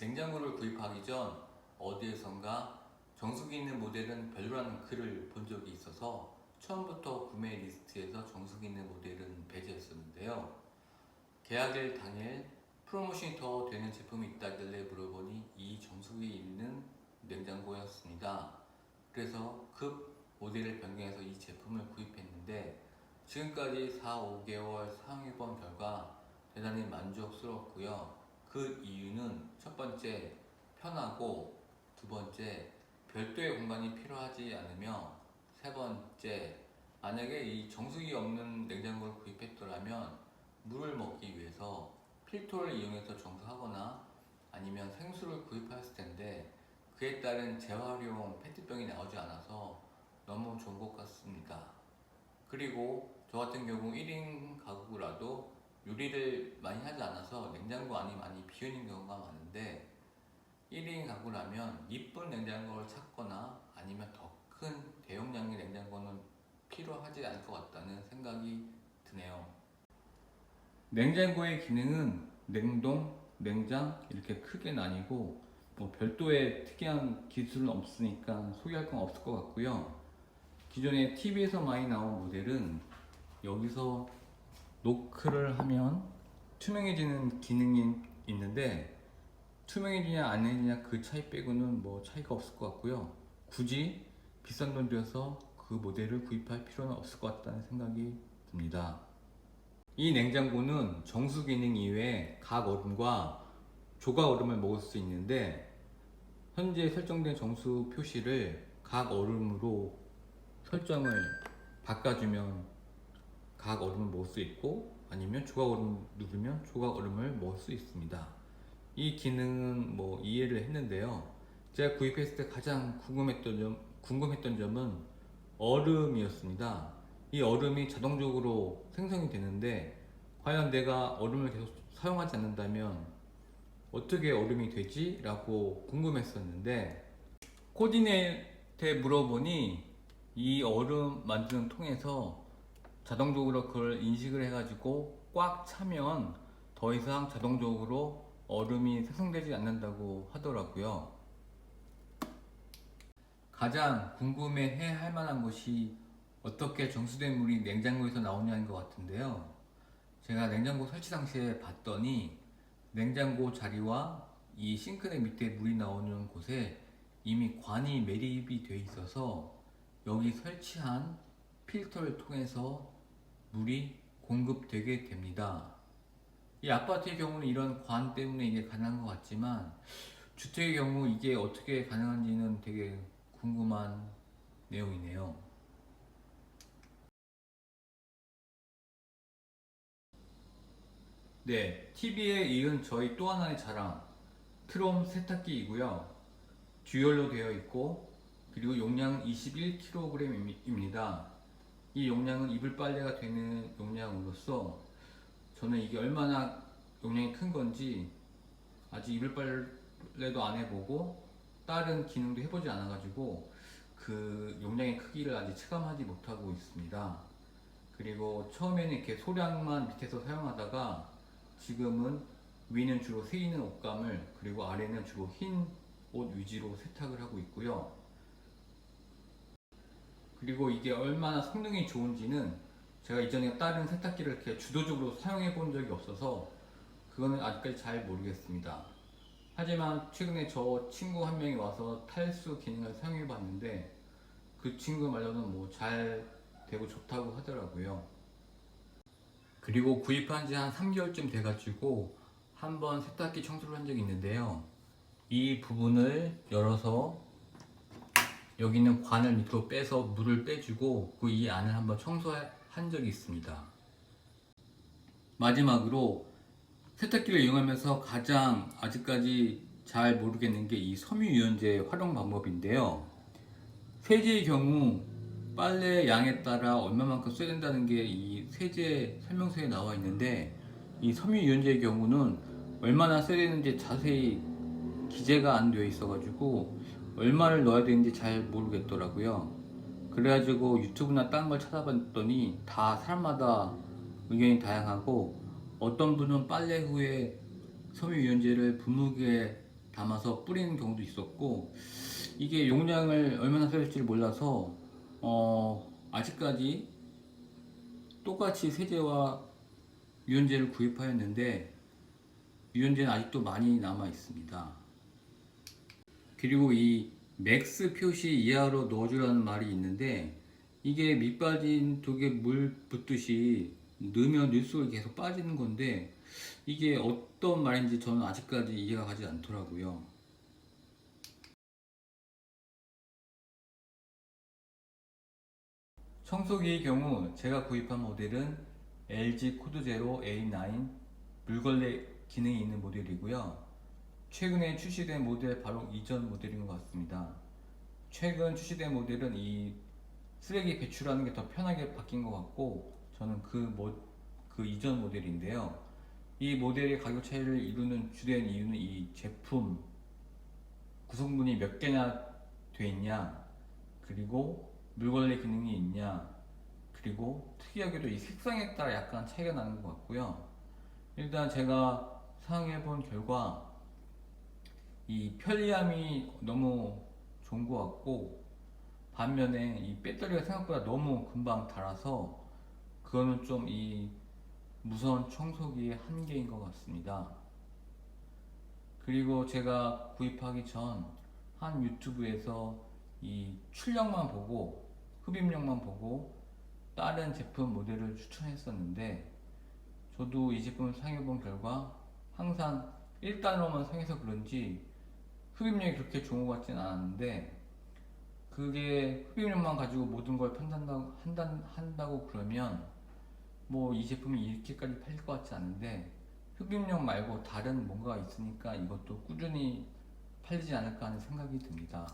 냉장고를 구입하기 전 어디에선가 정수기 있는 모델은 별로라는 글을 본 적이 있어서 처음부터 구매 리스트에서 정수기 있는 모델은 배제했었는데요. 계약일 당일 프로모션이 더 되는 제품이 있다길래 물어보니 이 정수기 있는 냉장고였습니다. 그래서 급 모델을 변경해서 이 제품을 구입했는데 지금까지 4, 5개월 사용해본 결과 대단히 만족스럽고요. 그 이유는 첫 번째 편하고 두 번째 별도의 공간이 필요하지 않으며 세 번째 만약에 이 정수기 없는 냉장고를 구입했더라면 물을 먹기 위해서 필터를 이용해서 정수하거나 아니면 생수를 구입했을 텐데 그에 따른 재활용 페트병이 나오지 않아서 너무 좋은 것 같습니다. 그리고 저 같은 경우 1인 가구라도 요리를 많이 하지 않아서 냉장고 안이 많이 비어있는 경우가 많은데 1인 가구라면 이쁜 냉장고를 찾거나 아니면 더 큰 대용량의 냉장고는 필요하지 않을 것 같다는 생각이 드네요. 냉장고의 기능은 냉동, 냉장 이렇게 크게 나뉘고 뭐 별도의 특이한 기술은 없으니까 소개할 건 없을 것 같고요. 기존에 TV에서 많이 나온 모델은 여기서 노크를 하면 투명해지는 기능이 있는데 투명해지냐 안 해지냐 그 차이 빼고는 뭐 차이가 없을 것 같고요. 굳이 비싼 돈 들여서 그 모델을 구입할 필요는 없을 것 같다는 생각이 듭니다. 이 냉장고는 정수 기능 이외에 각 얼음과 조각 얼음을 먹을 수 있는데 현재 설정된 정수 표시를 각 얼음으로 설정을 바꿔주면 각 얼음을 먹을 수 있고 아니면 조각 얼음 누르면 조각 얼음을 먹을 수 있습니다. 이 기능은 뭐 이해를 했는데요. 제가 구입했을 때 가장 궁금했던 점, 궁금했던 점은 얼음이었습니다. 이 얼음이 자동적으로 생성이 되는데 과연 내가 얼음을 계속 사용하지 않는다면 어떻게 얼음이 되지? 라고 궁금했었는데 코디네이트에 물어보니 이 얼음 만드는 통에서 자동적으로 그걸 인식을 해가지고 꽉 차면 더 이상 자동적으로 얼음이 생성되지 않는다고 하더라고요. 가장 궁금해 할 만한 것이 어떻게 정수된 물이 냉장고에서 나오냐인 것 같은데요. 제가 냉장고 설치 당시에 봤더니 냉장고 자리와 이 싱크대 밑에 물이 나오는 곳에 이미 관이 매립이 되어 있어서 여기 설치한 필터를 통해서 물이 공급되게 됩니다. 이 아파트의 경우는 이런 관 때문에 이게 가능한 것 같지만 주택의 경우 이게 어떻게 가능한지는 되게 궁금한 내용이네요. 네, TV에 이은 저희 또 하나의 자랑 트롬 세탁기이고요. 듀얼로 되어 있고 그리고 용량은 21kg입니다. 이 용량은 이불 빨래가 되는 용량으로서 저는 이게 얼마나 용량이 큰 건지 아직 이불 빨래도 안 해보고 다른 기능도 해보지 않아가지고 그 용량의 크기를 아직 체감하지 못하고 있습니다. 그리고 처음에는 이렇게 소량만 밑에서 사용하다가 지금은 위는 주로 새이는 옷감을 그리고 아래는 주로 흰 옷 위주로 세탁을 하고 있고요. 그리고 이게 얼마나 성능이 좋은지는 제가 이전에 다른 세탁기를 이렇게 주도적으로 사용해 본 적이 없어서 그거는 아직까지 잘 모르겠습니다. 하지만 최근에 저 친구 한 명이 와서 탈수 기능을 사용해 봤는데 그 친구 말로는 뭐 잘 되고 좋다고 하더라고요. 그리고 구입한 지 한 3개월쯤 돼가지고 한번 세탁기 청소를 한 적이 있는데요. 이 부분을 열어서 여기 있는 관을 밑으로 빼서 물을 빼주고 그 이 안을 한번 청소한 적이 있습니다. 마지막으로 세탁기를 이용하면서 가장 아직까지 잘 모르겠는 게 이 섬유유연제 활용 방법인데요. 세제의 경우 빨래 양에 따라 얼마만큼 써야 된다는 게 이 세제 설명서에 나와 있는데 이 섬유유연제의 경우는 얼마나 써야 되는지 자세히 기재가 안 되어 있어가지고 얼마를 넣어야 되는지 잘 모르겠더라고요. 그래가지고 유튜브나 딴 걸 찾아봤더니 다 사람마다 의견이 다양하고 어떤 분은 빨래 후에 섬유유연제를 분무기에 담아서 뿌리는 경우도 있었고 이게 용량을 얼마나 쓸지 몰라서 어, 아직까지 똑같이 세제와 유연제를 구입하였는데 유연제는 아직도 많이 남아 있습니다. 그리고 이 맥스 표시 이하로 넣어주라는 말이 있는데 이게 밑빠진 독에 물 붓듯이 넣으면 넣을수록 계속 빠지는 건데 이게 어떤 말인지 저는 아직까지 이해가 가지 않더라고요. 청소기의 경우 제가 구입한 모델은 LG 코드 제로 A9 물걸레 기능이 있는 모델이고요. 최근에 출시된 모델 바로 이전 모델인 것 같습니다. 최근 출시된 모델은 이 쓰레기 배출하는 게 더 편하게 바뀐 것 같고 저는 그, 모, 그 이전 모델인데요. 이 모델의 가격 차이를 이루는 주된 이유는 이 제품 구성분이 몇 개나 돼 있냐 그리고 물걸레 기능이 있냐 그리고 특이하게도 이 색상에 따라 약간 차이가 나는 것 같고요. 일단 제가 사용해 본 결과 이 편리함이 너무 좋은 것 같고 반면에 이 배터리가 생각보다 너무 금방 닳아서 그거는 좀 이 무선 청소기의 한계인 것 같습니다. 그리고 제가 구입하기 전 한 유튜브에서 이 출력만 보고 흡입력만 보고 다른 제품 모델을 추천했었는데 저도 이 제품을 사용해 본 결과 항상 1단으로만 사용해서 그런지 흡입력이 그렇게 좋은 것 같지는 않았는데 그게 흡입력만 가지고 모든 걸 판단한다고, 한단, 한다고 그러면 뭐 이 제품이 이렇게까지 팔릴 것 같지 않은데 흡입력 말고 다른 뭔가가 있으니까 이것도 꾸준히 팔리지 않을까 하는 생각이 듭니다.